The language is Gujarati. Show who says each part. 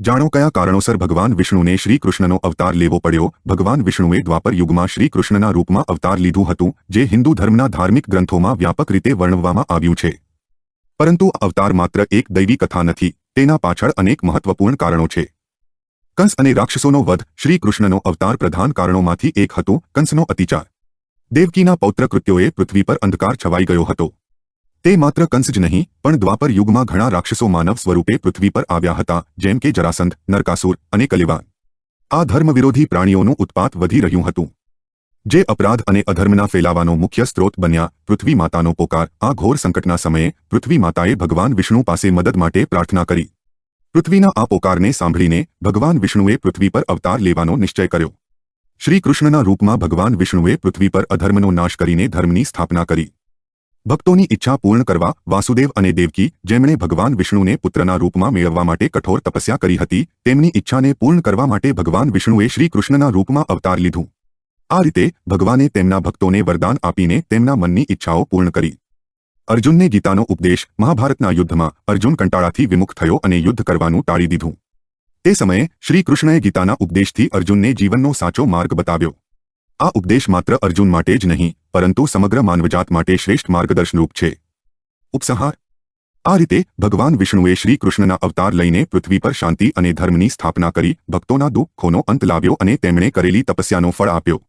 Speaker 1: જાણો કયા કારણોસર ભગવાન વિષ્ણુને શ્રી કૃષ્ણનો અવતાર લેવો પડ્યો? ભગવાન વિષ્ણુએ દ્વાપર યુગમાં શ્રી કૃષ્ણના રૂપમાં અવતાર લીધું હતું, જે હિન્દુ ધર્મના ધાર્મિક ગ્રંથોમાં વ્યાપક રીતે વર્ણવવામાં આવ્યું છે. પરંતુ અવતાર માત્ર એક દૈવી કથા નથી, તેના પાછળ અનેક મહત્વપૂર્ણ કારણો છે. કંસ અને રાક્ષસોનો વધ શ્રી કૃષ્ણનો અવતાર પ્રધાન કારણોમાંથી એક હતો, કંસનો અતિચાર. દેવકીના પૌત્ર કૃત્યોએ પૃથ્વી પર અંધકાર છવાઈ ગયો હતો. તે માત્ર કંસ જ નહીં, પણ દ્વાપર યુગમાં ઘણા રાક્ષસો માનવ સ્વરૂપે પૃથ્વી પર આવ્યા હતા, જેમ કે જરાસંધ, નરકાસુર અને કલિવા આ ધર્મવિરોધી પ્રાણીઓનું ઉત્પાત વધી રહ્યું હતું. જે અપરાધ અને અધર્મના ફેલાવાનો મુખ્ય સ્ત્રોત બન્યા, પૃથ્વી માતાનો પોકાર. આ ઘોર સંકટના સમયે, પૃથ્વી માતાએ ભગવાન વિષ્ણુ પાસે મદદ માટે પ્રાર્થના કરી. પૃથ્વીના આ પોકારને સાંભળીને, ભગવાન વિષ્ણુએ પૃથ્વી પર અવતાર લેવાનો નિશ્ચય કર્યો. શ્રી કૃષ્ણના રૂપમાં ભગવાન વિષ્ણુએ પૃથ્વી પર અધર્મનો નાશ કરીને ધર્મની સ્થાપના કરી. ભક્તોની ઈચ્છા પૂર્ણ કરવા વાસુદેવ અને દેવકી, જેમણે ભગવાન વિષ્ણુને પુત્રના રૂપમાં મેળવવા માટે કઠોર તપસ્યા કરી હતી, તેમની ઈચ્છાને પૂર્ણ કરવા માટે ભગવાન વિષ્ણુએ શ્રી રૂપમાં અવતાર લીધું. આ રીતે ભગવાને તેમના ભક્તોને વરદાન આપીને તેમના મનની ઈચ્છાઓ પૂર્ણ કરી. અર્જુનને ગીતાનો ઉપદેશ મહાભારતના યુદ્ધમાં અર્જુન કંટાળાથી વિમુખ થયો અને યુદ્ધ કરવાનું ટાળી દીધું. તે સમયે શ્રી કૃષ્ણએ ગીતાના ઉપદેશથી અર્જુનને જીવનનો સાચો માર્ગ બતાવ્યો. આ ઉપદેશ માત્ર અર્જુન માટે જ નહીં પરંતુ સમગ્ર માનવજાત માટે શ્રેષ્ઠ માર્ગદર્શનરૂપ છે. ઉપસંહાર. આ રીતે ભગવાન વિષ્ણુએ શ્રી કૃષ્ણના અવતાર લઈને પૃથ્વી પર શાંતિ અને ધર્મની સ્થાપના કરી, ભક્તોના દુઃખોનો અંત લાવ્યો અને તેમણે કરેલી તપસ્યાનો ફળ આપ્યો.